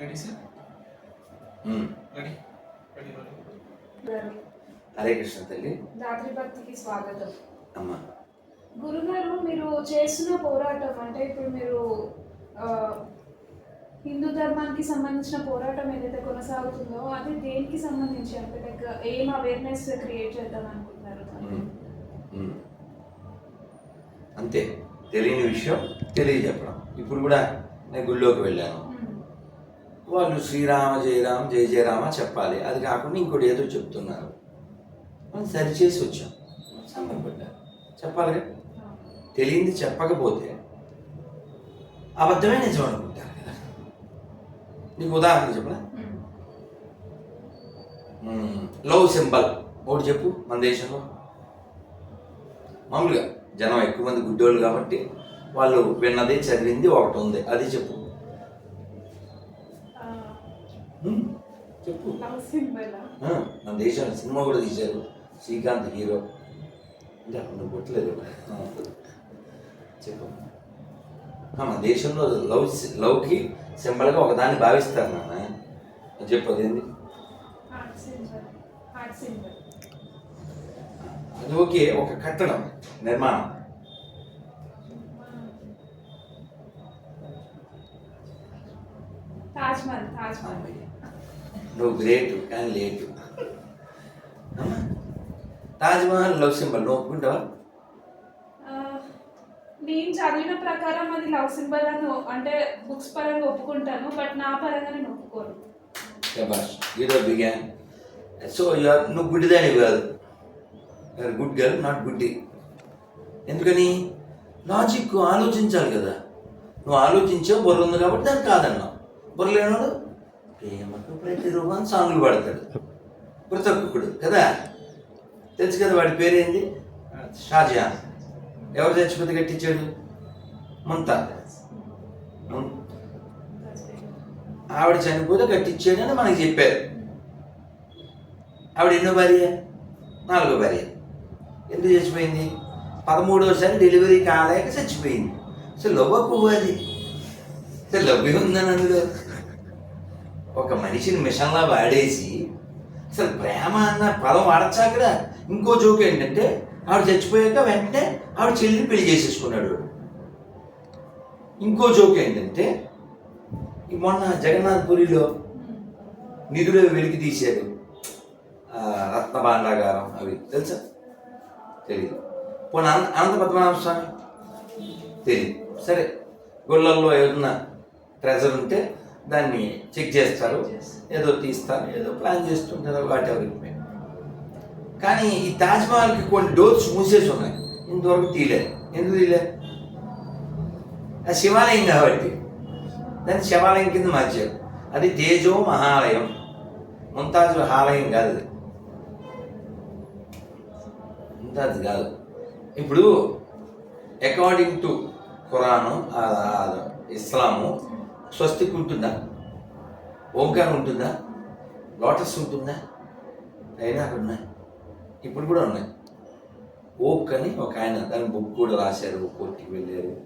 Ready sir. Ready ready Hare Krishna తల్లి. రాత్రి భక్తికి స్వాగతం. అమ్మ. గురుగారు మీరు చేస్తున్న పోరాటం అంటే ఇప్పుడు మీరు హిందూ ధర్మానికి సంబంధించిన పోరాటం ఏదైతే కొనసాగుతుందో అది దేనికి సంబంధించి? అంటే లైక్ ఏం అవేర్నెస్ క్రియేట్ చేద్దాం అనుకుంటున్నారు? ఉమ్. ఉమ్. అంతే. తెలియని విషయం తెలియజెప్పడం. ఇప్పుడు కూడా నేను గుళ్ళోకి వెళ్ళాను. వాళ్ళు శ్రీరామ జయరామ జయ జయరామ చెప్పాలి. అది కాకుండా ఇంకోటి ఏదో చెప్తున్నారు. మనం సరిచేసి వచ్చాం. సంబంధపడ్డారు చెప్పాలి కదా? తెలియంది చెప్పకపోతే అబద్ధమే నిజం అనుకుంటారు కదా. నీకు ఉదాహరణ చెప్పనా? Love symbol. ఒకటి చెప్పు మన దేశంలో. మామూలుగా జనం ఎక్కువ మంది గుడ్డోళ్ళు కాబట్టి వాళ్ళు విన్నది చదివింది ఒకటి ఉంది. అది చెప్పు. చెప్పు. మన దేశంలో సినిమా కూడా తీశారు. శ్రీకాంత్ హీరో. అంటే నువ్వు కొట్టలేదు. చెప్పు. మన దేశంలో లవ్ లవ్కి సింబల్గా ఒకదాన్ని భావిస్తారు నాన్న. చెప్పు అదేంది? అది ఓకే ఒక కట్టడం నిర్మాణం. తాజ్ మహల్ తాజ్ మహల్ అమ్మాయి. నువ్వు గ్రేట్ కానీ లేటు తాజ్మహల్ లవ్ సింబల్ నువ్వు ఒప్పుకుంటావా? నేను చదివిన ప్రకారం అది లవ్ సింబల్ అని అంటే బుక్స్ పరంగా ఒప్పుకుంటాను బట్ నా పరంగా నేను ఒప్పుకోను. శబాష్ ఈరో బిగాన్ సో యూఆర్ నువ్వు గుడ్డిదాని కాదు. యూఆర్ గుడ్ గర్ల్ నాట్ గుడ్డి. ఎందుకని? లాజిక్ ఆలోచించాలి కదా. నువ్వు ఆలోచించావు బుర్ర ఉంది కాబట్టి దాన్ని కాదన్నావు. బుర్ర లేనాడు ప్రేమకు ప్రతిరూపం సాంగ్లు పాడతాడు కృతజ్ఞకుడు కదా? తెలుసు కదా వాడి పేరేంది? షాజహాన్ ఎవరు చచ్చిపోతే కట్టించాడు ముంతా ఆవిడ చనిపోతే కట్టించాడు అని మనకి చెప్పారు. ఆవిడ ఎన్నో భార్య? నాలుగో భార్య. ఎందుకు చచ్చిపోయింది? పదమూడోసారి డెలివరీ కాలేక చచ్చిపోయింది. అసలు లవ్ పువ్వు అది? అసలు లవ్ ఉందని అందులో ఒక మనిషిని మిషన్లా వాడేసి అసలు ప్రేమ అన్న పదం వాడచ్చా అక్కడ? ఇంకో జోక్ ఏంటంటే ఆవిడ చచ్చిపోయాక వెంటనే ఆవిడ చెల్లిని పెళ్ళి చేసేసుకున్నాడు. ఇంకో జోక్ ఏంటంటే మొన్న జగన్నాథ్ పురిలో నిధులు వెలికి తీశారు. రత్నభాండాగారం అవి తెలుసా? తెలియదు పోనీ అనంత అనంత పద్మనాభ స్వామి? తెలియదు సరే గుళ్ళల్లో ఏదన్నా ట్రెజర్ ఉంటే దాన్ని చెక్ చేస్తారు. ఏదో తీస్తారు ఏదో ప్లాన్ చేస్తుంటారు వాటి ఎవరికి కానీ ఈ తాజ్మహల్కి కొన్ని డోర్స్ మూసేసి ఉన్నాయి. ఇంతవరకు తీయలేదు ఎందుకు తీయలేదు అది శివాలయం కాబట్టి. దాన్ని శివాలయం కింద మార్చారు. అది తేజో మహాలయం. ముంతాజ్ ఆలయం కాదు అది. ముంతాజ్ కాదు. ఇప్పుడు అకార్డింగ్ టు ఖురాను ఇస్లాము స్వస్తిక్ ఉంటుందా? ఓంకారం ఉంటుందా? లోటస్ ఉంటుందా? అయినా అక్కడ ఉన్నాయి. ఇప్పుడు కూడా ఉన్నాయి. ఓక్ అని ఒక ఆయన దాని బుక్ కూడా రాశారు కోర్టుకి వెళ్ళారు.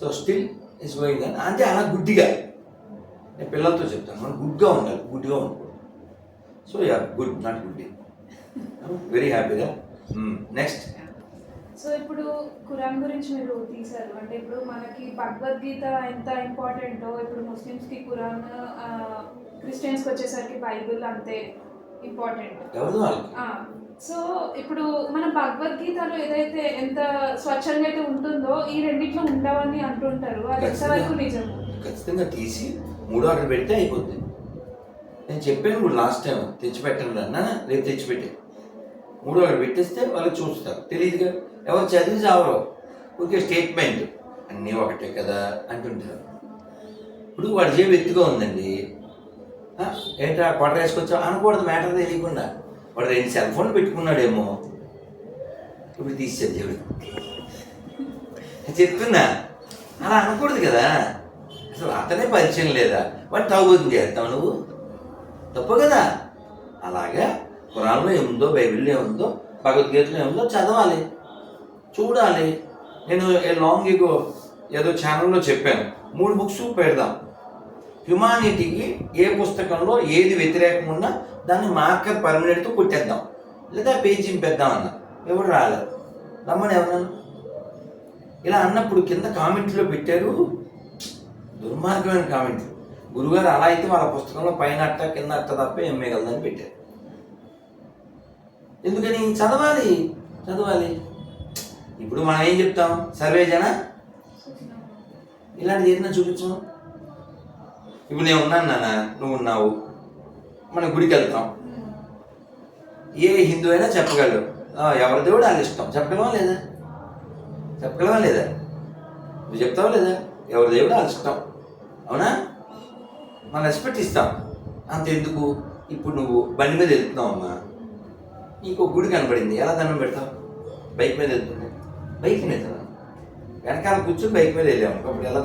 సో స్టిల్ ఇస్ గోయింగ్ అని అంటే అలా గుడ్డిగా. నేను పిల్లలతో చెప్తాను. మనం గుడ్గా ఉండాలి. గుడ్డిగా ఉండకూడదు. సో యా గుడ్ నాట్ గుడ్డి. వెరీ హ్యాపీగా నెక్స్ట్ సో ఇప్పుడు ఖురాన్ గురించి మీరు తీశారు. అంటే ఇప్పుడు మనకి భగవద్గీత ఎంత ఇంపార్టెంటో ఇప్పుడు ముస్లిమ్స్కి ఖురాన్ క్రిస్టియన్స్కి వచ్చేసరికి బైబిల్ అంతే ఇంపార్టెంట్. సో ఇప్పుడు మన భగవద్గీతలో ఏదైతే ఎంత స్వచ్ఛంగా అయితే ఉంటుందో ఈ రెండిట్లో ఉండవని అంటుంటారు. అది ఎంతవరకు నిజం? ఖచ్చితంగా తీసి మూడో ఆర్డర్ పెడితే అయిపోద్ది. నేను చెప్పాను ఇప్పుడు లాస్ట్ టైం తెచ్చిపెట్టండి అన్న రేపు తెచ్చిపెట్టే మూడో ఆర్డర్ పెట్టేస్తే వాళ్ళు చూస్తారు. తెలియదుగా ఎవరు చదివి చావరు ఊరికే స్టేట్మెంట్. అన్నీ ఒకటే కదా అంటుంటారు. ఇప్పుడు వాడి జేబు ఎత్తుగా ఉందండి. ఏంటా ఏంట్రా కొట్ట వేసుకొచ్చావు? అనకూడదు మ్యాటర్ తెలియకుండా. వాడు రెండు సెల్ ఫోన్లు పెట్టుకున్నాడేమో. ఇప్పుడు తీసేది జేబు చెప్తున్నా అలా అనకూడదు కదా. అసలు అతనే పరిచయం లేదా? వాడు తాగుతుంది చేస్తావు నువ్వు? తప్పు కదా. అలాగా కురాల్లో ఏముందో బైబిల్లో ఏముందో భగవద్గీతలో ఏముందో చదవాలి. చూడాలి. నేను లాంగ్ ఇగో ఏదో ఛానల్లో చెప్పాను. మూడు బుక్స్ పెడదాం. హ్యుమానిటీకి ఏ పుస్తకంలో ఏది వ్యతిరేకం ఉన్నా దాన్ని మార్కర్ పర్మనెంట్తో కొట్టేద్దాం. లేదా పేజీ చింపేద్దాం అన్న. ఎవరు రాలేదు రమ్మని ఎవరన్నా? ఇలా అన్నప్పుడు కింద కామెంట్లో పెట్టారు. దుర్మార్గమైన కామెంట్లు గురుగారు అలా అయితే వాళ్ళ పుస్తకంలో పైన అట్ట కింద అట్ట తప్ప ఏం మిగలదని పెట్టారు. ఎందుకని? చదవాలి. చదవాలి. ఇప్పుడు మనం ఏం చెప్తాం? సర్వే జన ఇలాంటిది ఏదైనా చూపించు ఇప్పుడు నేను ఉన్నాను నాన్న నువ్వు ఉన్నావు. మన గుడికి వెళ్తాం. ఏ హిందూ అయినా చెప్పగలరు. ఎవరి దేవుడు వాళ్ళు ఇష్టం. చెప్పగలవా లేదా? చెప్పగలవా లేదా? నువ్వు చెప్తావా లేదా? ఎవరి దేవుడు వాళ్ళు ఇష్టం. అవునా? మనం రెస్పెక్ట్ ఇస్తాం. అంతెందుకు? ఇప్పుడు నువ్వు బండి మీద వెళ్తున్నావు అమ్మా. నీకు గుడి కనపడింది. ఎలా దండం పెడతావు? బైక్ మీద వెళ్తుంది బైక్ మీద వెనకాల కూర్చొని బైక్ మీద వెళ్ళాము అప్పుడు ఎలా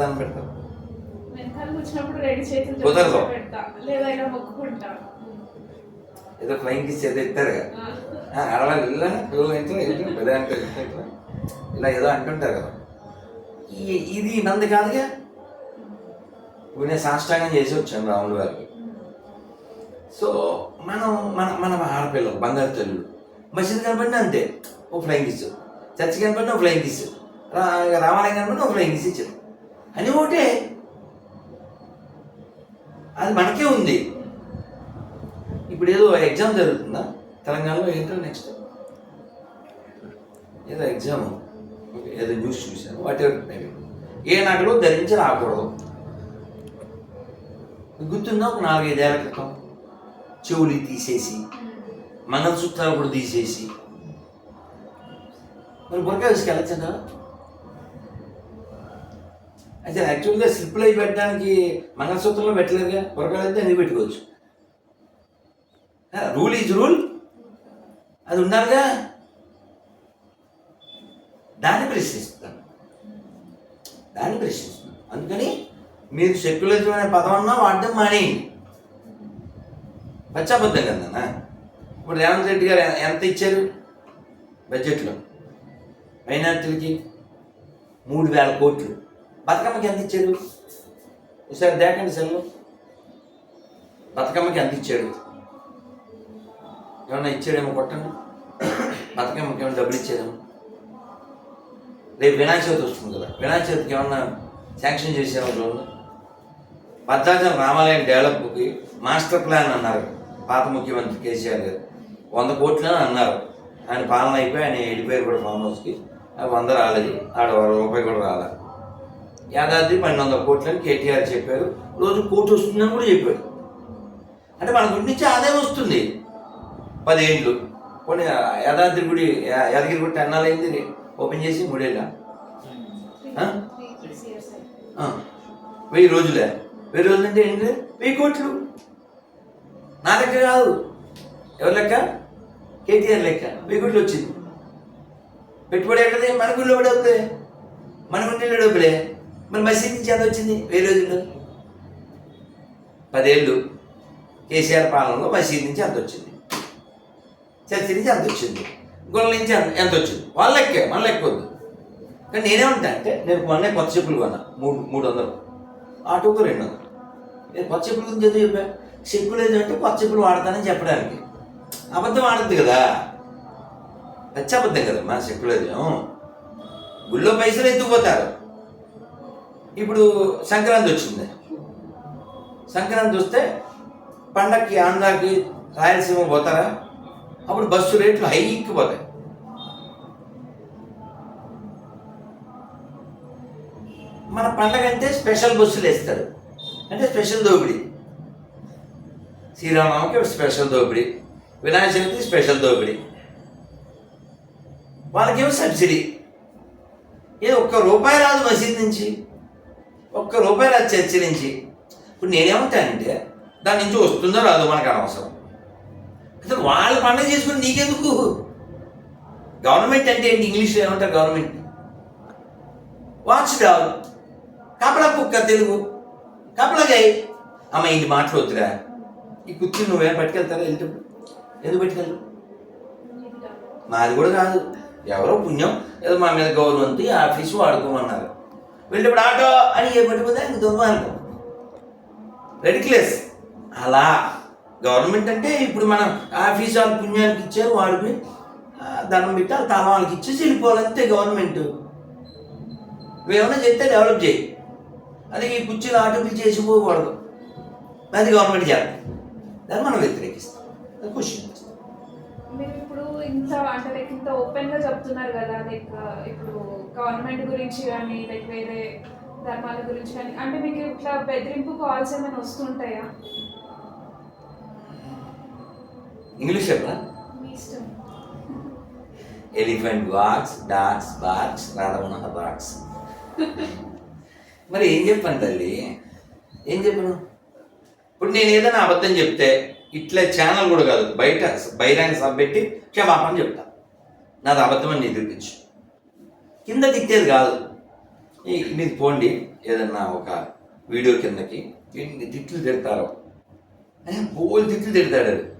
కుదరదు. జోడించి పెడతా మొక్కుకుంటా. ఏదో ఫ్లైంగ్ కిస్ ఏదో ఇస్తారు. ఆడవాళ్ళు ఇలా పిల్లలు ఏంటో ఏంటో? పెద్ద అంటే ఇట్లా ఇలా ఏదో అంటుంటారు కదా. ఈ ఇది మంది కాదుగా? ఇప్పుడు నేను సాష్టాంగం చేసి వచ్చాను రాములు గారికి. సో మనం మన మన ఆడపిల్లలు బంగారు తల్లులు. మసీద్ కనపడినా అంతే. ఓ ఫ్లైంగ్ కిస్ చర్చ్ కనపడినా ఓ ఫ్లైంగ్ కిస్ రామాలయం కనపడినా ఓ ఫ్లైంగ్ కిస్ ఇచ్చారు అని ఒకటే అది మనకే ఉంది. ఇప్పుడు ఏదో ఎగ్జామ్ జరుగుతుందా? తెలంగాణలో ఏంటో నెక్స్ట్ ఏదో ఎగ్జామ్ ఏదో న్యూస్ చూశాను. వాట్ ఎవర్ మేబీ ఏ నగలు ధరించి రాకూడదు. గుర్తుందా ఒక నాలుగైదేళ్ళ క్రితం? చెవులు తీసేసి మంగళసూత్రాలు కూడా తీసేసి మరి బురకా తీసుకెళ్ళచ్చా అయితే యాక్చువల్గా స్లిప్లు అయి పెట్టడానికి మంగళసూత్రంలో పెట్టలేదుగా. బురకాలు అయితే అన్ని పెట్టుకోవచ్చు. Rule is rule. అది ఉండాలిగా. దాన్ని ప్రశ్నిస్తాను దాన్ని ప్రశ్నిస్తున్నాను. అందుకని మీరు సెక్యులరిజం అనే పదం అన్నా వాడడం మానేయండి పచ్చాబద్ధం కదా ఇప్పుడు రేవంత్ రెడ్డి గారు ఎంత ఇచ్చారు? బడ్జెట్లో. మైనార్టీలకి మూడు వేల కోట్లు. బతుకమ్మకి ఎంత ఇచ్చారు ఒకసారి దేకండి సెల్లు. బతుకమ్మకి ఎంత ఇచ్చాడు? ఏమన్నా ఇచ్చాడేమో కొట్టండి. బతుకమ్మకి ఏమైనా డబ్బులు ఇచ్చేదేమో రేపు వినాయక చవితి వస్తుంది కదా. వినాయక చవితికి ఏమన్నా శాంక్షన్ చేసామో చూడండి. భద్రాచలం రామాలయం డెవలప్కి మాస్టర్ ప్లాన్ అన్నారు పాత ముఖ్యమంత్రి కేసీఆర్ గారు. వంద కోట్లు అని అన్నారు. ఆయన పాలన అయిపోయి ఆయన వెళ్ళిపోయారు కూడా ఫామ్ హౌస్కి వంద రాలేదు. ఆడ రూపాయి కూడా రాలే. యాదాద్రి పన్నెండు వందల కోట్లు అని కేటీఆర్ చెప్పారు. రోజు కోటి వస్తుందని కూడా చెప్పారు. అంటే మన గుడి నుంచి ఆదాయం వస్తుంది. పదేళ్ళు కొన్ని యాదాద్రి గుడి యాదగిరి గుడి టెన్నాలైంది ఓపెన్ చేసి మూడేళ్ళ. వెయ్యి రోజులే. వెయ్యి రోజులు అంటే ఏంటి వెయ్యి కోట్లు. నా లెక్క కాదు. ఎవరి లెక్క? కేటీఆర్ లెక్క. వెయ్యి కోట్లు వచ్చింది. పెట్టుబడి ఎక్కడే మన గుళ్ళో డబ్బులే మన గుండెల్లో డబ్బులే మరి మసీద్ నుంచి ఎంత వచ్చింది. వెయ్యి రోజుల్లో పదేళ్ళు కేసీఆర్ పాలనలో మసీద్ నుంచి ఎంత వచ్చింది. చర్చి నుంచి ఎంత వచ్చింది. గుళ్ళ నుంచి ఎంత వచ్చింది? వాళ్ళ లెక్కే మన లెక్కొద్దు కానీ నేనేమంటా అంటే నేను మొన్నే కొత్త చెప్పులు కొన్నా. మూడు మూడు వందలు. ఆటోకు రెండు వందలు. నేను కొత్త చెప్పుల గురించి ఎందుకు చెప్పా? చెప్పులు ఏంటంటే కొత్త చెప్పులు వాడతానని చెప్పడానికి. అబద్ధం ఆడద్దు కదా. పచ్చబద్ధం కదా మన సెక్యులరిజం. గుళ్ళో పైసలు ఎత్తుకుపోతారు. ఇప్పుడు సంక్రాంతి వచ్చింది. సంక్రాంతి వస్తే పండక్కి ఆంధ్రాకి రాయలసీమ పోతారా? అప్పుడు బస్సు రేట్లు హైకి పోతాయి. మన పండగ అంటే స్పెషల్ బస్సులు వేస్తారు. అంటే స్పెషల్ దోపిడీ. శ్రీరామకి స్పెషల్ దోపిడీ. వినాయక చవితి స్పెషల్ దోపిడీ. వాళ్ళకేమో సబ్సిడీ. ఏదో ఒక్క రూపాయి రాదు మసీద్ నుంచి. ఒక్క రూపాయి రాదు చర్చి నుంచి. ఇప్పుడు నేనేమంటానంటే దాని నుంచి వస్తుందో రాదో మనకు అనవసరం. అసలు వాళ్ళ పండుగ చేసుకుని నీకెందుకు? గవర్నమెంట్ అంటే ఏంటి? ఇంగ్లీష్లో ఏమంటారు గవర్నమెంట్? వాచ్ డాగ్ కపల కుక్క తెలుగు. కపలగాయ అమ్మ ఇంటి మాటలు వద్దురా. ఈ కుర్చీ నువ్వేం పట్టుకెళ్తారా? వెళ్తే ఎందుకు పట్టుకెళ్ళు మాది కూడా కాదు ఎవరో పుణ్యం ఏదో మా మీద గౌరవంతో ఈ ఆఫీసు వాడుకోమన్నారు. వెళ్ళేప్పుడు ఆటో అని ఏ పట్టుకుందా ఇంక దుర్మార్గం రెడిక్లెస్ అలా. గవర్నమెంట్ అంటే ఇప్పుడు మనం ఆఫీస్ వాళ్ళ పుణ్యానికి ఇచ్చారు వాడికి దండం పెట్టి వాళ్ళ తల వాళ్ళకి ఇచ్చేసి వెళ్ళిపోవాలంతే గవర్నమెంట్ నువ్వేమన్నా చెప్తే డెవలప్ చేయి. అది ఈ కుర్చీలు చేసి చేసిపోకూడదు అది గవర్నమెంట్ చేయాలి దాన్ని మనం వ్యతిరేకిస్తాం. అది క్వశ్చన్ మీరు ఇప్పుడు ఇంత అంటే లైక్ ఇంత ఓపెన్గా చెప్తున్నారు కదా లైక్ ఇప్పుడు గవర్నమెంట్ గురించి కానీ లైక్ వేరే ధర్మాల గురించి కానీ అంటే మీకు ఇట్లా బెదిరింపు కాల్స్ ఏమైనా వస్తుంటాయా? ఇంగ్లీష్ చెప్పరా మీ ఇష్టం. ఎలిఫెంట్ వాక్స్ డాగ్స్ బాక్స్ రాధవన బాక్స్ మరి ఏం చెప్పాను తల్లి? ఏం చెప్పను? ఇప్పుడు నేను ఏదైనా అబద్ధం చెప్తే ఇట్లా ఛానల్ కూడా కాదు బయట బహిరంగ సభ పెట్టి క్షమాపణ చెప్తా. నాది అబద్ధమని అని నిరూపించు కింద తిట్టేది కాదు. ఈ- మీరు పోండి ఏదన్నా ఒక వీడియో కిందకి. ఎన్ని తిట్లు తిడతారో. బోల్ తిట్లు తిడతాడు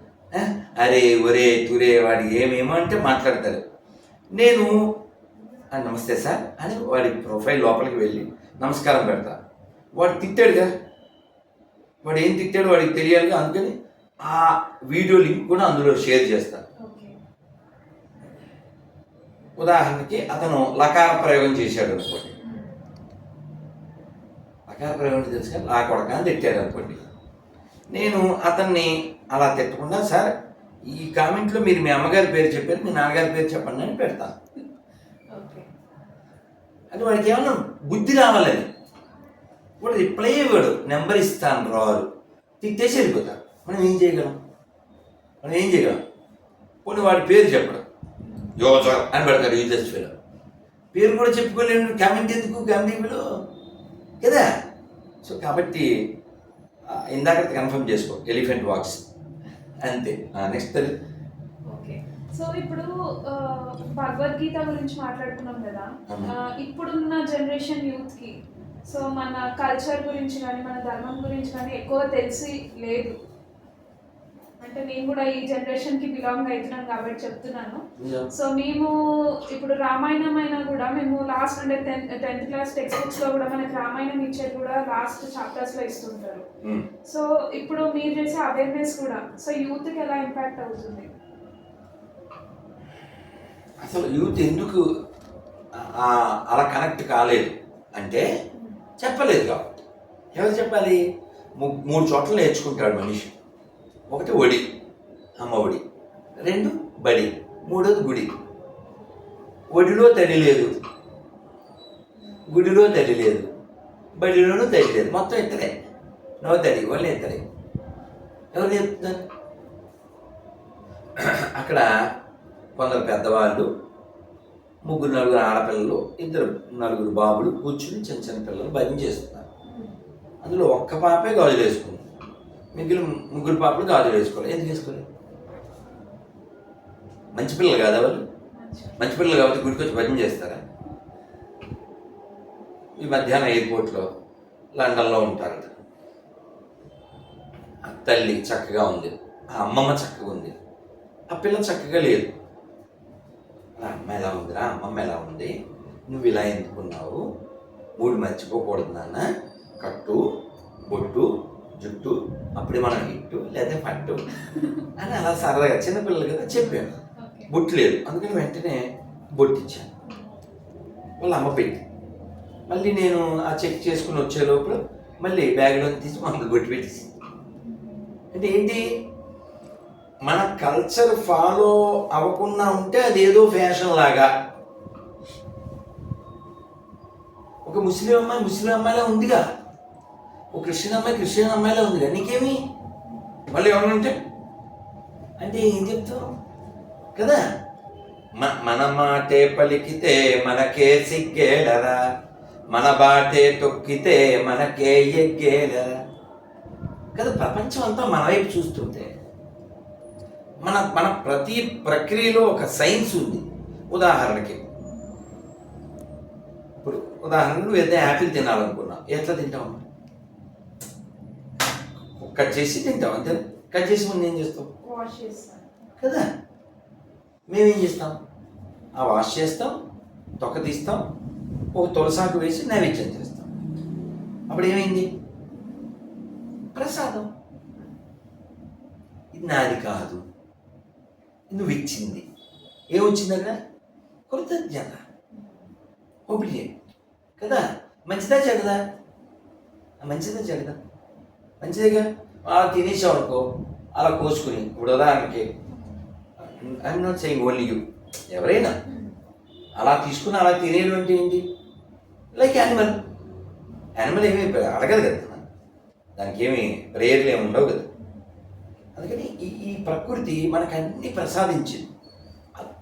అరే ఒరే తురే వాడి ఏమేమో అంటే మాట్లాడతారు నేను నమస్తే సార్ అని వాడి ప్రొఫైల్ లోపలికి వెళ్ళి నమస్కారం పెడతా. వాడు తిట్టాడుగా. వాడు ఏం తిట్టాడు వాడికి తెలియాలిగా అందుకని ఆ వీడియో లింక్ కూడా అందులో షేర్ చేస్తాను. ఓకే. ఉదాహరణకి అతను లకార ప్రయోగం చేశాడు అనుకోండి. లకార ప్రయోగం తెలుసు లా కొడక అని తిట్టాడు అనుకోండి. నేను అతన్ని అలా తిట్టకుండా సార్ ఈ కామెంట్లో మీరు మీ అమ్మగారి పేరు చెప్పారు మీ నాన్నగారి పేరు చెప్పండి అని పెడతాను ఓకే. అంటే వాడికి ఏమన్నా బుద్ధి రావాలని. వాడు రిప్లై ఇవ్వడు నెంబర్ ఇస్తాను రారు. తిట్టేసి వెళ్ళిపోతాడు మనం ఏం చేయగలం? మనం ఏం చేయగలం? పోనీ వాడి పేరు చెప్పడం. యోజ అని పెడతాడు యూజెస్ ఫీల్. పేరు కూడా చెప్పుకోలేను. కామెంట్ ఎందుకు? గాంధీలో కదా? సో కాబట్టి ఇందాక కన్ఫర్మ్ చేసుకో. ఎలిఫెంట్ వాక్స్ అంతే. Next okay. సో ఇప్పుడు భగవద్గీత గురించి మాట్లాడుకున్నాం కదా. ఇప్పుడున్న జనరేషన్ యూత్కి సో మన కల్చర్ గురించి కానీ మన ధర్మం గురించి కానీ ఎక్కువ తెలిసి లేదు. అంటే నేను కూడా ఈ జనరేషన్కి బిలాంగ్ అవుతున్నాను కాబట్టి చెప్తున్నాను. సో మేము ఇప్పుడు రామాయణం అయినా కూడా మేము లాస్ట్ అంటే టెన్త్ క్లాస్ టెక్స్ట్ బుక్స్లో కూడా మనకి రామాయణం ఇచ్చేది కూడా లాస్ట్ చాప్టర్స్లో ఇస్తుంటారు. సో ఇప్పుడు మీరు చేసే అవేర్నెస్ కూడా సో యూత్కి ఎలా ఇంపాక్ట్ అవుతుంది? అసలు యూత్ ఎందుకు అలా కనెక్ట్ కాలేదు? అంటే చెప్పలేదు కాబట్టి. ఎవరు చెప్పాలి? మూడు చోట్ల నేర్చుకుంటాడు మనిషి. ఒకటి ఒడి అమ్మ ఒడి. రెండు బడి మూడోది గుడి. ఒడిలో తడి లేదు. గుడిలో తడి లేదు. బడిలోనూ తడి లేదు. మొత్తం ఇద్దరే నో తడి వాళ్ళు ఇద్దరే ఎవరు చెప్తున్నారు? అక్కడ కొందరు పెద్దవాళ్ళు ముగ్గురు నలుగురు ఆడపిల్లలు ఇద్దరు నలుగురు బాబులు కూర్చుని చిన్న చిన్న పిల్లలు భజన చేస్తున్నారు. అందులో ఒక్క పాపే గాజులు వేసుకుంటారు మిగిలిన ముగ్గురు పాపలు గాజులు వేసుకోవాలి. ఎందుకు వేసుకోలేదు మంచి పిల్లలు కాదా వాళ్ళు? మంచి పిల్లలు కాబట్టి గుడికి వచ్చి భజన చేస్తారా? ఈ మధ్యాహ్నం ఎయిర్పోర్ట్లో లండన్లో ఉంటారట. ఆ తల్లి చక్కగా ఉంది. ఆ అమ్మమ్మ చక్కగా ఉంది. ఆ పిల్ల చక్కగా లేదు. ఆ అమ్మ ఎలా ఉందిరా అమ్మమ్మ ఎలా ఉంది? నువ్వు ఇలా ఎందుకున్నావు? మూడు మర్చిపోకూడదు నాన్న. కట్టు బొట్టు జుట్టు అప్పుడే మనం ఇట్టు లేదా పట్టు అని అలా సరదాగా చిన్నపిల్లలు కదా చెప్పాను బొట్టు లేదు. అందుకని వెంటనే బొట్టు ఇచ్చాను. వాళ్ళ అమ్మ పెట్టి. మళ్ళీ నేను ఆ చెక్ చేసుకుని వచ్చే లోపల మళ్ళీ బ్యాగ్లో తీసి మమ్మల్ని బొట్టు పెట్టేసి అంటే ఏంటి? మన కల్చర్ ఫాలో అవ్వకుండా ఉంటే అదేదో ఫ్యాషన్ లాగా. ఒక ముస్లిం అమ్మాయి ముస్లిం అమ్మాయిలా ఉందిగా. ఒక క్రిస్టియన్ అమ్మాయి క్రిస్టియన్ అమ్మాయిలా ఉందిగా నీకేమి? మళ్ళీ ఏమన్నా ఉంటే అంటే ఏం చెప్తావు? కదా? మన మాటే పలికితే మనకే సిగ్గేలరా. మన బాటే తొక్కితే మనకే ఎగ్గేలరా. కదా ప్రపంచం అంతా మన వైపు చూస్తుంటే మన మన ప్రతి ప్రక్రియలో ఒక సైన్స్ ఉంది. ఉదాహరణకి ఇప్పుడు ఉదాహరణ నువ్వు ఏదైనా యాపిల్ తినాలనుకున్నావు. ఎట్లా తింటావు? కట్ చేసి తింటావు అంతే. కట్ చేసి ముందు ఏం చేస్తావు వాష్ చేస్తాను కదా? మేమేం చేస్తాం? ఆ వాష్ చేస్తాం తొక్క తీస్తాం ఒక తులసాకు వేసి నైవేద్యం చేస్తాం. అప్పుడు ఏమైంది? ప్రసాదం. ఇది నాది కాదు. నువ్వు ఇచ్చింది. ఏమొచ్చింది అక్కడ? కృతజ్ఞత. ఒబిడియంట్ కదా? మంచిదా చెడదా మంచిదా చెడదా మంచిదిగా? అలా తినేసావు అనుకో అలా కోసుకుని ఇప్పుడు ఉదాహరణకి I'm not saying only you ఎవరైనా అలా తీసుకుని అలా తినేయడం అంటే ఏంటి? లైక్ యానిమల్ యానిమల్ ఏమీ అడగదు కదా దానికి ఏమి ప్రేయర్లు ఏమి ఉండవు కదా. అందుకని ఈ ఈ ప్రకృతి మనకు అన్ని ప్రసాదించింది.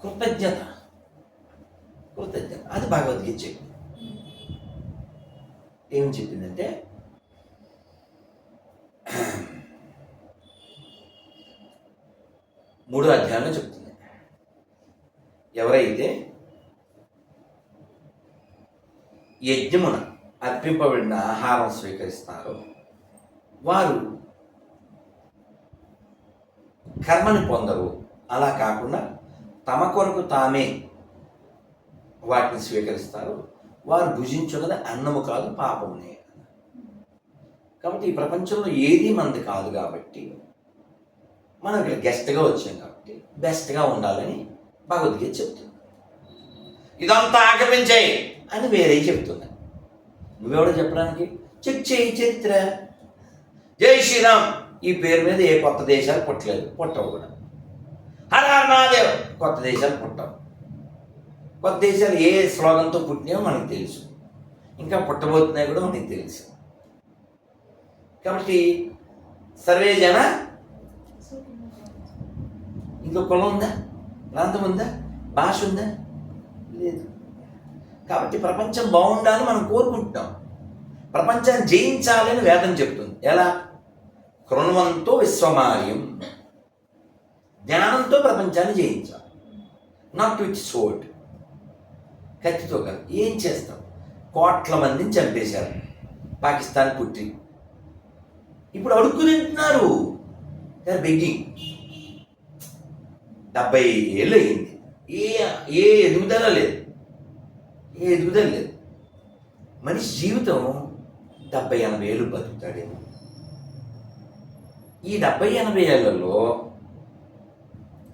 కృతజ్ఞత. కృతజ్ఞత. అది భగవద్గీత చెప్పింది. ఏం చెప్పిందంటే మూడో అధ్యాయంలో చెప్తుంది. ఎవరైతే యజ్ఞమున అర్పింపబడిన ఆహారం స్వీకరిస్తారో వారు కర్మని పొందరు. అలా కాకుండా తమ కొరకు తామే వాటిని స్వీకరిస్తారు. వారు భుజించున్నది అన్నము కాదు పాపమునే కాబట్టి ఈ ప్రపంచంలో ఏది మంది కాదు కాబట్టి మనం ఇక్కడ గెస్ట్గా వచ్చాం కాబట్టి బెస్ట్గా ఉండాలని భగవద్గీత చెప్తుంది. ఇదంతా ఆగమించాయి అని వేరే చెప్తుంది. నువ్వెవడో చెప్పడానికి? చెక్ చేయి చరిత్ర. జై శ్రీరామ్. ఈ పేరు మీద ఏ కొత్త దేశాలు పుట్టలేదు పుట్టవు కూడా. హర హర మహాదేవ్. కొత్త దేశాలు పుట్టవు. కొత్త దేశాలు ఏ స్లోగన్తో పుట్టినాయో మనకు తెలుసు. ఇంకా పుట్టబోతున్నాయో కూడా మనకి తెలుసు. కాబట్టి సర్వే జన ఇంకో కులం ఉందా? ప్రాంతం ఉందా? భాష ఉందా? లేదు. కాబట్టి ప్రపంచం బాగుండాలని మనం కోరుకుంటున్నాం. ప్రపంచాన్ని జయించాలని వేదం చెప్తుంది. ఎలా? కృణవంతో విశ్వమార్యం. జ్ఞానంతో ప్రపంచాన్ని జయించాలి. నాట్ విత్ సోట్ కత్తితో కాదు. ఏం చేస్తాం? కోట్ల మందిని చంపేశారు. పాకిస్తాన్ పుట్టి. ఇప్పుడు అడుక్కు తింటున్నారు. బెగ్గింగ్ డెబ్బై ఏళ్ళు అయింది ఏ ఏ ఎదుగుదల లేదు. ఏ ఎదుగుదల లేదు. మనిషి జీవితం డెబ్బై ఎనభై ఏళ్ళు బతుకుతాడేమో ఈ డెబ్బై ఎనభై ఏళ్ళలో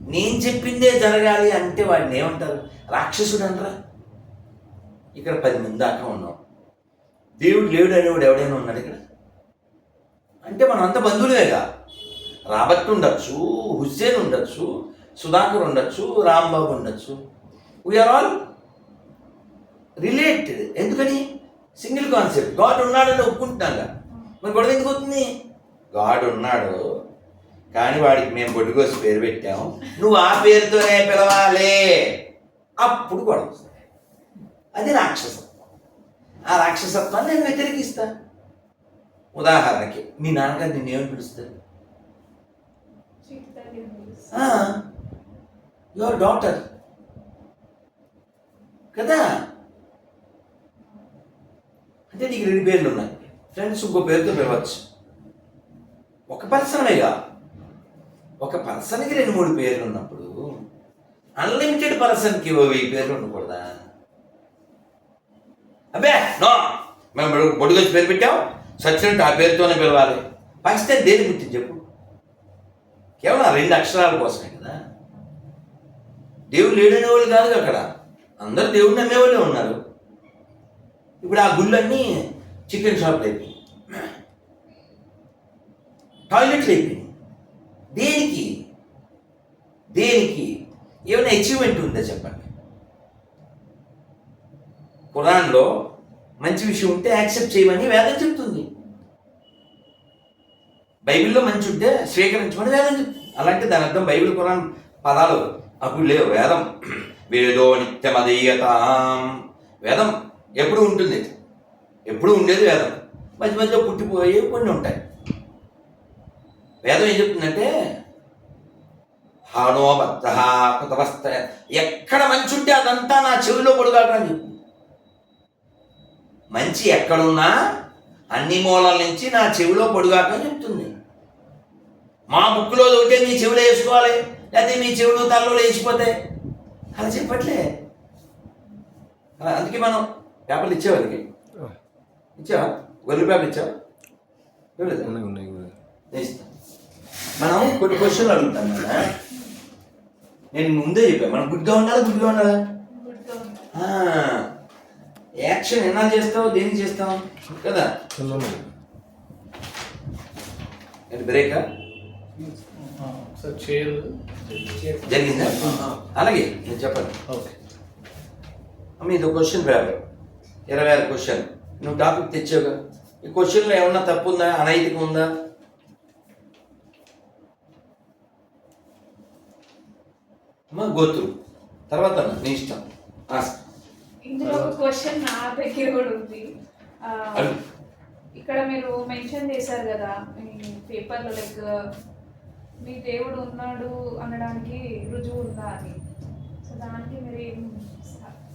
నేను చెప్పిందే జరగాలి అంటే వాడిని ఏమంటారు? రాక్షసుడు అనరా ఇక్కడ పది మంది దాకా ఉన్నాం. దేవుడు లేడు అనేవాడు ఎవడైనా ఉన్నాడు ఇక్కడ? అంటే మనం అంత బంధువులేగా రాబర్ట్ ఉండొచ్చు హుస్సేన్ ఉండొచ్చు సుధాకర్ ఉండొచ్చు రాంబాబు ఉండొచ్చు. వీఆర్ ఆల్ రిలేటెడ్ ఎందుకని? సింగిల్ కాన్సెప్ట్ గాడ్ ఉన్నాడని ఒప్పుకుంటున్నాగా. మరి గొడవ ఎందుకు అవుతుంది? గాడ్ ఉన్నాడు కానీ వాడికి మేము బొడ్డుకోసి పేరు పెట్టాము నువ్వు ఆ పేరుతోనే పిలవాలి. అప్పుడు గొడవ అది రాక్షసత్వం. ఆ రాక్షసత్వాన్ని నేను వ్యతిరేకిస్తా. ఉదాహరణకి మీ నాన్నగారు నిన్ను ఏమని పిలుస్తారు? యువర్ డాటర్ కదా? అంటే నీకు రెండు పేర్లు ఉన్నాయి. ఫ్రెండ్స్ ఇంకో పేరుతో పిలవచ్చు. ఒక పర్సనేగా ఒక పర్సన్కి రెండు మూడు పేర్లు ఉన్నప్పుడు అన్లిమిటెడ్ పర్సన్కి వెయ్యి పేర్లు ఉండకూడదా? అబ్బే నో. మేము బొడుగొచ్చి పేరు పెట్టాం సచ్చినట్టు ఆ పేరుతోనే పిలవాలి. పాకిస్తాన్ దేని గురించి చెప్పు? కేవలం రెండు అక్షరాల కోసమే కదా. దేవుడు లేడనే వాళ్ళు కాదు అక్కడ. అందరు దేవుడిని నమ్మేవాళ్ళే ఉన్నారు. ఇప్పుడు ఆ గుళ్ళన్నీ చికెన్ షాప్లు అయిపోయి టాయిలెట్లు అయిపోయి దేనికి? దేనికి? ఏమైనా అచీవ్మెంట్ ఉందా చెప్పండి? ఖురాన్లో మంచి విషయం ఉంటే యాక్సెప్ట్ చేయమని వేదం చెప్తుంది. బైబిల్లో మంచి ఉంటే స్వీకరించమని వేదం చెప్తుంది. అలాంటి దాని అర్థం బైబిల్ ఖురాన్ పదాలు. అప్పుడు లేవు వేదం. వేదో నిత్యమదీయతాం వేదం ఎప్పుడు ఉంటుంది? ఎప్పుడు ఉండేది వేదం? మధ్య మధ్య పుట్టిపోయి కొన్ని ఉంటాయి. వేదం ఏం చెప్తుందంటే హానో బద్ధ కృతవస్త ఎక్కడ మంచి ఉంటే అదంతా నా చెవిలో పొడగాలని చెప్తుంది. మంచి ఎక్కడున్నా అన్ని మూలల నుంచి నా చెవిలో పొడుగాకని చెప్తుంది. మా బుక్లో ఒకటే నీ చెవిలో వేసుకోవాలి. లేకపోతే మీ చెవులు తలలో లేచిపోతే అలా చెప్పట్లే. అలా అందుకే మనం పేపర్లు ఇచ్చావా? గొర్రెల పేపర్ ఇచ్చావా? ఉన్నాయి నేను ఇస్తాను మనం కొన్ని క్వశ్చన్లు అడుగుతాం కదా. నేను ముందే చెప్పాను. మనం గుడ్గా ఉండాలా గుడ్గా ఉండాలా? యాక్షన్ ఎలా చేస్తావు? దేనికి చేస్తాం కదా. బ్రేకా? జరిగిందా? అలాగే నేను చెప్పండి ఓకే. అమ్మ ఇది క్వశ్చన్ పేపర్ ఇరవై ఆరు క్వశ్చన్ నువ్వు టాపిక్ తెచ్చావుగా. ఈ క్వశ్చన్లో ఏమన్నా తప్పు ఉందా అనైతికం ఉందా? అమ్మ గోత్రు. తర్వాత నీ ఇష్టం. ఆస్క్. ఇందులో ఒక క్వశ్చన్ నా దగ్గర కూడా ఉంది. ఇక్కడ మీరు మెన్షన్ చేశారు కదా ఈ పేపర్లో లైక్ మీ దేవుడు ఉన్నాడు అనడానికి రుజువు ఉందా అని సో దానికి మీరు ఏం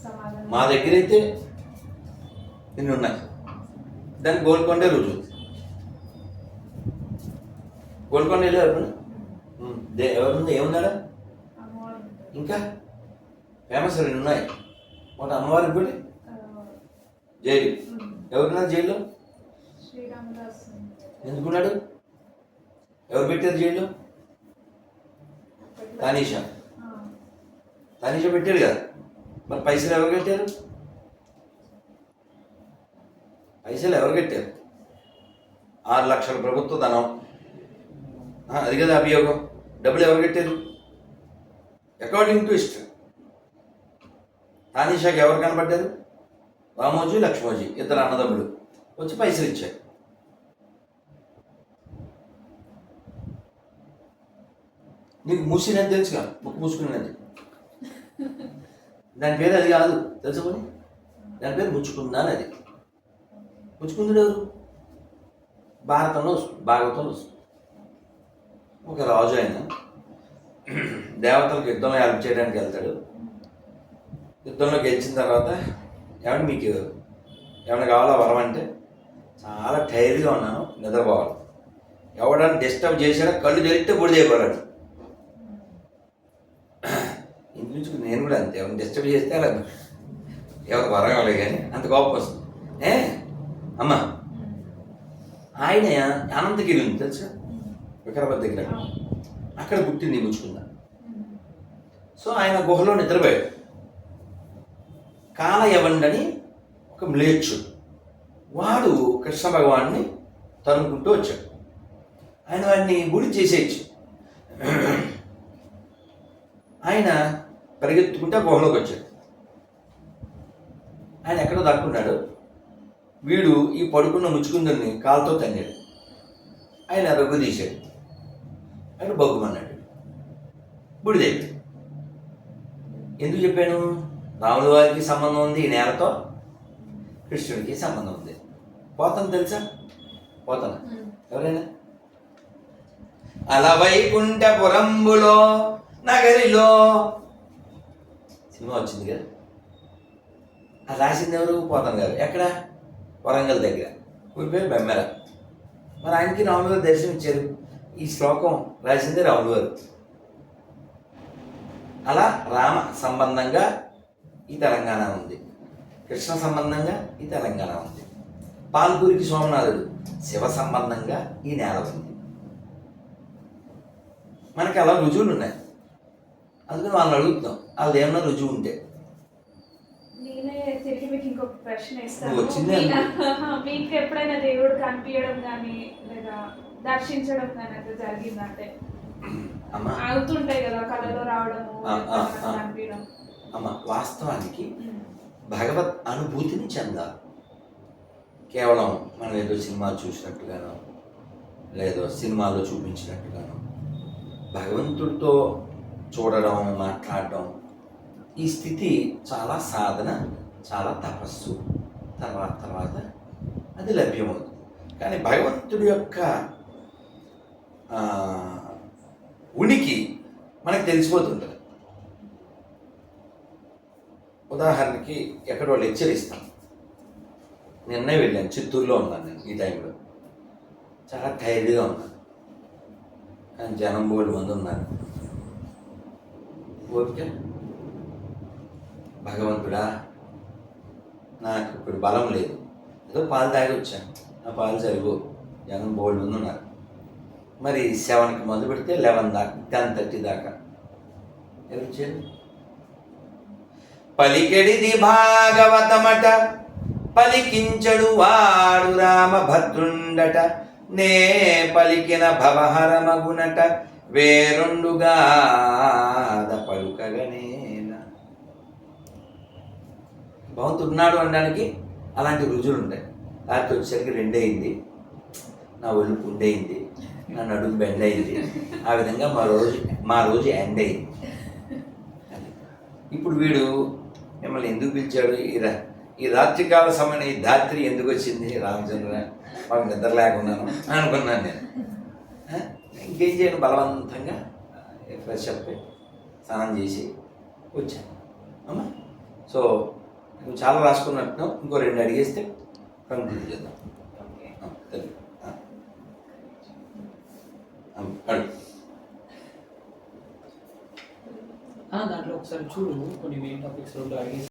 సమాధానం మా దగ్గర అయితే ఇన్ని ఉన్నాయి. దానికి గోల్కొండే రుజువు. గోల్కొండ వెళ్ళారు ఎవరుంది ఉంటారు. ఇంకా? ఫేమస్ రెండు ఉన్నాయి? ఒకటి అమ్మవారి గుడి జైలు. ఎవరున్నారు జైల్లో. ఎందుకున్నాడు? ఎవరు పెట్టారు జైల్లో? తానీషా. ఆ, తానీషా పెట్టాడు కదా. మరి పైసలు ఎవరు కట్టారు? పైసలు ఎవరు కట్టారు? ఆరు లక్షల ప్రభుత్వ ధనం. అది కదా అభియోగం. డబ్బులు ఎవరు కట్టారు? అకార్డింగ్ టు హిస్టరీ తానీషాకి ఎవరు కనబడ్డారు రామోజీ లక్ష్మోజీ ఇద్దరు అన్నదమ్ముడు వచ్చి పైసలు ఇచ్చారు. నీకు మూసినని తెలుసుగా ముక్కు మూసుకున్నది. దాని పేరు అది కాదు తెలుసుకొని దాని పేరు ముచ్చుకుందాని అది ముచ్చుకుందుడు ఎవరు? భారతంలో వస్తుంది భాగవతంలో వస్తుంది. ఒక రాజు ఆయన దేవతలకు యుద్ధంలో హెల్ప్ చేయడానికి వెళ్తాడు. యుద్ధంలో గెలిచిన తర్వాత ఏమంటే మీకు ఏమైనా కావాలా వరం అంటే? చాలా టైర్డ్గా ఉన్నాను నిద్రపోవాలి. ఎవడన్నా డిస్టర్బ్ చేసినా కళ్ళు తెలిస్తే పొడి చేయబడాడు ఇంచుమించు నేను కూడా అంతే. ఎవరిని డిస్టర్బ్ చేస్తే అలా ఎవరు వరగాలి కానీ అంత కోపం వస్తుంది. ఏ? అమ్మ. ఆయన అనంతగిరి ఉంది తెలుసా? వికారాబాద్ దగ్గర. అక్కడ పుట్టింది ముచ్చుకుందా సో ఆయన గుహలో నిద్రపోయాడు. కాలయవండని ఒక మ్లేచ్చు. వాడు కృష్ణ భగవాన్ని తనుకుంటూ వచ్చాడు. ఆయన వాడిని గుడి చేసేయచ్చు. ఆయన పరిగెత్తుకుంటే గుహలోకి వచ్చాడు. ఆయన ఎక్కడో దాక్కున్నాడు. వీడు ఈ పడుకున్న ముచ్చుకుందరిని కాలుతో తన్నాడు. ఆయన రగ్గు తీశాడు. ఆయన బగ్గుమన్నాడు. బుడిదైపోయాడు ఎందుకు చెప్పాను? రాముల వారికి సంబంధం ఉంది ఈ నేలతో? కృష్ణుడికి సంబంధం ఉంది. పోతాను తెలుసా? పోతాను. ఎవరైనా? అలా వైకుంఠపురంబులో నగరిలో సినిమా వచ్చింది కదా. అది రాసింది ఎవరు? పోతాను గారు. ఎక్కడ? వరంగల్ దగ్గర. ఊరి పేరు బెమ్మెర. మరి ఆయనకి రాములు గారు దర్శనం ఇచ్చారు. ఈ శ్లోకం రాసింది రాములు గారు. అలా రామ సంబంధంగా ఈ తెలంగాణ ఉంది. కృష్ణ సంబంధంగా ఈ తెలంగాణ ఉంది. పాల్పూరికి సోమనాథుడు శివ సంబంధంగా ఈ నేల ఉంది. మనకి అలా రుజువులు ఉన్నాయి. అందుకని వాళ్ళని అడుగుతున్నాం. వాళ్ళు ఏమన్నా రుజువు ఉంటే. తిరిగి మీకు ఇంకొక ప్రశ్న ఇస్తాను. మీకు ఎప్పుడైనా దేవుడు కనిపించడం కానీ లేదా దర్శించడం కానీ జరిగిందంటే? అవుతుంటాయి కదా కళలో రావడము. కనిపించడం. అమ్మ వాస్తవానికి భగవత్ అనుభూతిని చెందాలి. కేవలం మనం ఏదో సినిమా చూసినట్టుగానో లేదో సినిమాలో చూపించినట్టుగానో భగవంతుడితో చూడడం మాట్లాడడం ఈ స్థితి చాలా సాధన చాలా తపస్సు. తర్వాత తర్వాత అది లభ్యమవుతుంది. కానీ భగవంతుడి యొక్క ఉనికి మనకు తెలిసిపోతుంటుంది. ఉదాహరణకి ఎక్కడో లెక్చర్ ఇస్తాం. నిన్నే వెళ్ళాను చిత్తూరులో ఉన్నాను నేను ఈ టైంలో చాలా టైర్డ్గా ఉన్నాను. కానీ జనం బోర్డు మంది ఉన్నారు. ఓకే భగవంతుడా? నాకు ఇప్పుడు బలం లేదు. ఏదో పాలు తాగి వచ్చాను. నా పాలు సరిపో. జనం బోల్డ్ ఉంది ఉన్నారు. మరి సెవెన్కి మొదలు పెడితే లెవెన్ దాకా టెన్ థర్టీ దాకా. ఎవరు వచ్చారు? పలికెడిది భాగవతమట పలికించడు వాడు రామభద్రుండట. నే పలికిన భవహరమగునట వేరుండుగా భగవంతుడున్నాడు అనడానికి అలాంటి రుజువులు ఉంటాయి. రాత్రి వచ్చేసరికి రెండయింది నా ఒళ్ళు పుండయింది నా నడుము బెండ్ అయింది. ఆ విధంగా మా రోజు మా రోజు ఎండ్ అయింది. ఇప్పుడు వీడు మిమ్మల్ని ఎందుకు పిలిచాడు? ఈ రా ఈ రాత్రికాల సమయం ఈ ధాత్రి ఎందుకు వచ్చింది? రామచంద్ర మాకు నిద్ర లేకున్నాను అనుకున్నాను నేను. ఇంకేం చేయను బలవంతంగా ఫ్రెష్ అప్ స్నానం చేసి వచ్చాను. అమ్మా. సో నువ్వు చాలా రాసుకున్నట్టు ఇంకో రెండు అడిగేస్తే కంక్లూడ్ చేద్దాం. దాంట్లో ఒకసారి చూడు. కొన్ని మెయిన్ టాపిక్స్ రెండు అడిగి